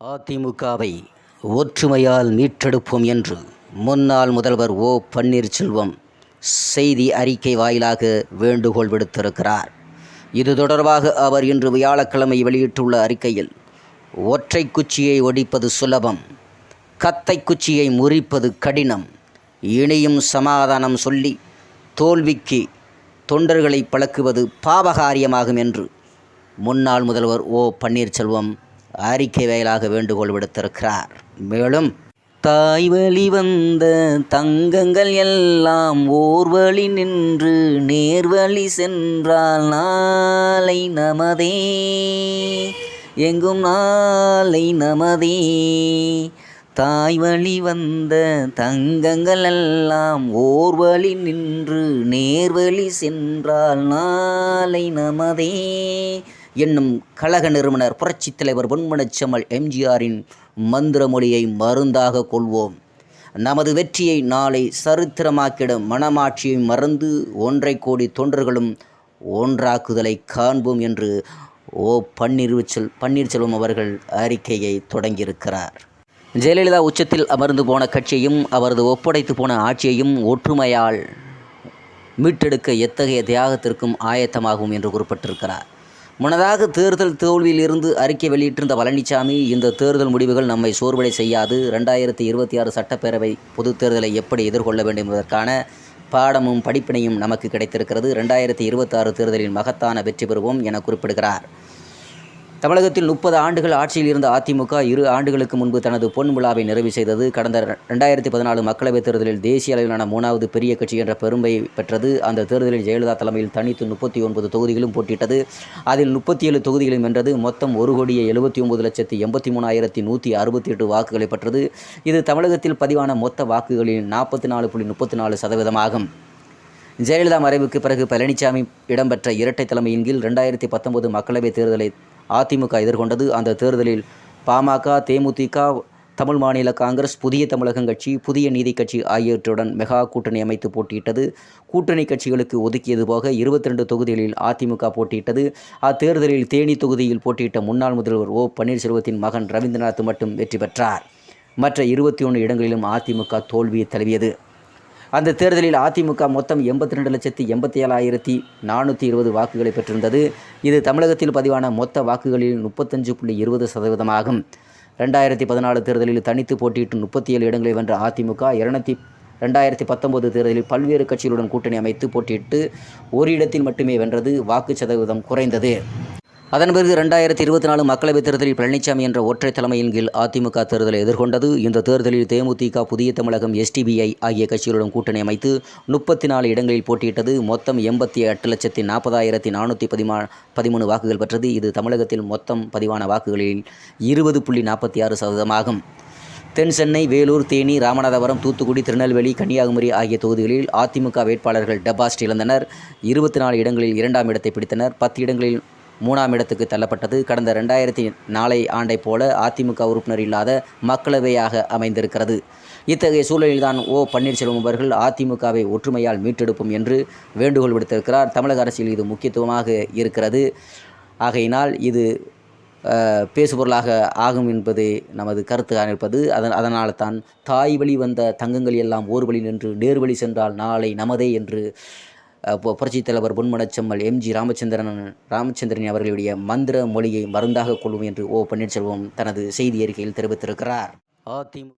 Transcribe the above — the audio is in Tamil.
அதிமுகவை ஒற்றுமையால் மீட்டெடுப்போம் என்று முன்னாள் முதல்வர் ஓ பன்னீர்செல்வம் செய்தி அறிக்கை வாயிலாக வேண்டுகோள் விடுத்திருக்கிறார். இது தொடர்பாக அவர் இன்று வியாழக்கிழமை வெளியிட்டுள்ள அறிக்கையில் ஒற்றை குச்சியை ஒடிப்பது சுலபம் கத்தை குச்சியை முறிப்பது கடினம் இனியும் சமாதானம் சொல்லி தோல்விக்கு தொண்டர்களை பழக்குவது பாவகாரியமாகும் என்று முன்னாள் முதல்வர் ஓ பன்னீர்செல்வம் அறிக்கை வயலாக வேண்டுகோள் விடுத்திருக்கிறார். மேலும் தாய் வழி வந்த தங்கங்கள் எல்லாம் ஓர் வழி நின்று நேர்வழி சென்றால் நாளை நமதே. எங்கும் நாளை நமதே. தாய் வழி வந்த தங்கங்கள் எல்லாம் ஓர் வழி நின்று நேர்வழி சென்றால் நாளை நமதே. என்னும் கழக நிறுவனர் புரட்சித் தலைவர் பொன்மனச்செம்மல் எம்ஜிஆரின் மந்திர மொழியை மருந்தாக கொள்வோம். நமது வெற்றியை நாளை சரித்திரமாக்கிட மனமாட்சியை மறந்து ஒன்றை கோடி தொண்டர்களும் ஒன்றாக்குதலை காண்போம் என்று ஓ பன்னீர்செல் பன்னீர்செல்வம் அவர்கள் அறிக்கையை தொடங்கியிருக்கிறார். ஜெயலலிதா உச்சத்தில் அமர்ந்து போன கட்சியையும் அவரது ஒப்படைத்து போன ஆட்சியையும் ஒற்றுமையால் மீட்டெடுக்க எத்தகைய தியாகத்திற்கும் ஆயத்தமாகும் என்று குறிப்பிட்டிருக்கிறார். முன்னதாக தேர்தல் தோல்வியில் இருந்து அறிக்கை வெளியிட்டிருந்த பழனிசாமி இந்த தேர்தல் முடிவுகள் நம்மை சோர்வடை செய்யாது. ரெண்டாயிரத்தி இருபத்தி ஆறு சட்டப்பேரவை பொதுத் தேர்தலை எப்படி எதிர்கொள்ள வேண்டும் என்பதற்கான பாடமும் படிப்பினையும் நமக்கு கிடைத்திருக்கிறது. ரெண்டாயிரத்தி இருபத்தாறு தேர்தலில் மகத்தான வெற்றி பெறுவோம் என குறிப்பிடுகிறார். தமிழகத்தில் முப்பது ஆண்டுகள் ஆட்சியில் இருந்த அதிமுக இரு ஆண்டுகளுக்கு முன்பு தனது பொன் விழாவை நிறைவு செய்தது. கடந்த ரெண்டாயிரத்தி பதினாலு மக்களவைத் தேர்தலில் தேசிய அளவிலான மூணாவது பெரிய கட்சி என்ற பெருமை பெற்றது. அந்த தேர்தலில் ஜெயலலிதா தலைமையில் தனித்து முப்பத்தி ஒன்பது தொகுதிகளும் போட்டியிட்டது. அதில் முப்பத்தி ஏழு தொகுதிகளும் வென்றது. மொத்தம் ஒரு கோடியே எழுபத்தி ஒன்பது லட்சத்தி எண்பத்தி மூணாயிரத்தி நூற்றி அறுபத்தி எட்டு வாக்குகளை பெற்றது. இது தமிழகத்தில் பதிவான மொத்த வாக்குகளில் நாற்பத்தி நாலு புள்ளி முப்பத்தி நாலு சதவீதமாகும். ஜெயலலிதா மறைவுக்கு பிறகு பழனிசாமி இடம்பெற்ற இரட்டை தலைமையின் கீழ் ரெண்டாயிரத்தி பத்தொன்பது மக்களவைத் தேர்தலை அதிமுக எதிர்கொண்டது. அந்த தேர்தலில் பாமக தேமுதிக தமிழ் மாநில காங்கிரஸ் புதிய தமிழகம் கட்சி புதிய நீதி கட்சி ஆகியவற்றுடன் மெகா கூட்டணி அமைத்து போட்டியிட்டது. கூட்டணி கட்சிகளுக்கு ஒதுக்கியது போக இருபத்தி ரெண்டு தொகுதிகளில் அதிமுக போட்டியிட்டது. அத்தேர்தலில் தேனி தொகுதியில் போட்டியிட்ட முன்னாள் முதல்வர் ஓ பன்னீர்செல்வத்தின் மகன் ரவீந்திரநாத் மட்டும் வெற்றி பெற்றார். மற்ற இருபத்தி ஒன்று இடங்களிலும் அதிமுக தோல்வியை தழுவியது. அந்த தேர்தலில் அதிமுக மொத்தம் எண்பத்தி ரெண்டு லட்சத்தி எண்பத்தி ஏழாயிரத்தி நானூற்றி இருபது வாக்குகளை பெற்றிருந்தது. இது தமிழகத்தில் பதிவான மொத்த வாக்குகளில் முப்பத்தஞ்சு புள்ளி இருபது சதவீதமாகும். ரெண்டாயிரத்தி பதினாலு தேர்தலில் தனித்து போட்டியிட்டு முப்பத்தி ஏழு இடங்களை வென்ற அதிமுக இருநூத்தி ரெண்டாயிரத்தி பத்தொன்பது தேர்தலில் பல்வேறு கட்சிகளுடன் கூட்டணி அமைத்து போட்டியிட்டு ஒரு இடத்தில் மட்டுமே வென்றது. வாக்கு சதவீதம் குறைந்தது. அதன் பிறகு ரெண்டாயிரத்தி இருபத்தி நாலு மக்களவைத் தேர்தலில் பழனிசாமி என்ற ஒற்றை தலைமையின் கீழ் அதிமுக தேர்தலை எதிர்கொண்டது. இந்த தேர்தலில் தேமுதிக புதிய தமிழகம் எஸ்டிபிஐ ஆகிய கட்சிகளுடன் கூட்டணி அமைத்து முப்பத்தி நாலு இடங்களில் போட்டியிட்டது. மொத்தம் எண்பத்தி எட்டு லட்சத்தி நாற்பதாயிரத்தி நானூற்றி பதிமா பதிமூணு வாக்குகள் பெற்றது. இது தமிழகத்தில் மொத்தம் பதிவான வாக்குகளில் இருபது புள்ளி நாற்பத்தி ஆறு சதவீதமாகும். தென் சென்னை வேலூர் தேனி ராமநாதபுரம் தூத்துக்குடி திருநெல்வேலி கன்னியாகுமரி ஆகிய தொகுதிகளில் அதிமுக வேட்பாளர்கள் டெபாசிட் இழந்தனர். இருபத்தி நாலு இடங்களில் இரண்டாம் இடத்தை பிடித்தனர். பத்து இடங்களில் மூணாம் இடத்துக்கு தள்ளப்பட்டது. கடந்த ரெண்டாயிரத்தி நாலை ஆண்டை போல அதிமுக உறுப்பினர் இல்லாத மக்களவையாக அமைந்திருக்கிறது. இத்தகைய சூழலில்தான் ஓ பன்னீர்செல்வம் அவர்கள் அதிமுகவை ஒற்றுமையால் மீட்டெடுப்போம் என்று வேண்டுகோள் விடுத்திருக்கிறார். தமிழக அரசியல் இது முக்கியத்துவமாக இருக்கிறது. ஆகையினால் இது பேசுபொருளாக ஆகும் என்பது நமது கருத்தாக இருப்பது அதன் அதனால் தான் தாய் வழி வந்த தங்கங்கள் எல்லாம் ஓர் வழி நின்று நேர்வழி சென்றால் நாளை நமதே என்று புரட்சித் தலைவர் பொன்மனச்செம்மல் எம்ஜி ராமச்சந்திரன் ராமச்சந்திரன் அவர்களுடைய மந்திர மொழியை மருந்தாக கொள்ளும் என்று ஓ பன்னீர்செல்வம் தனது செய்தி அறிக்கையில் தெரிவித்திருக்கிறார். அதிமுக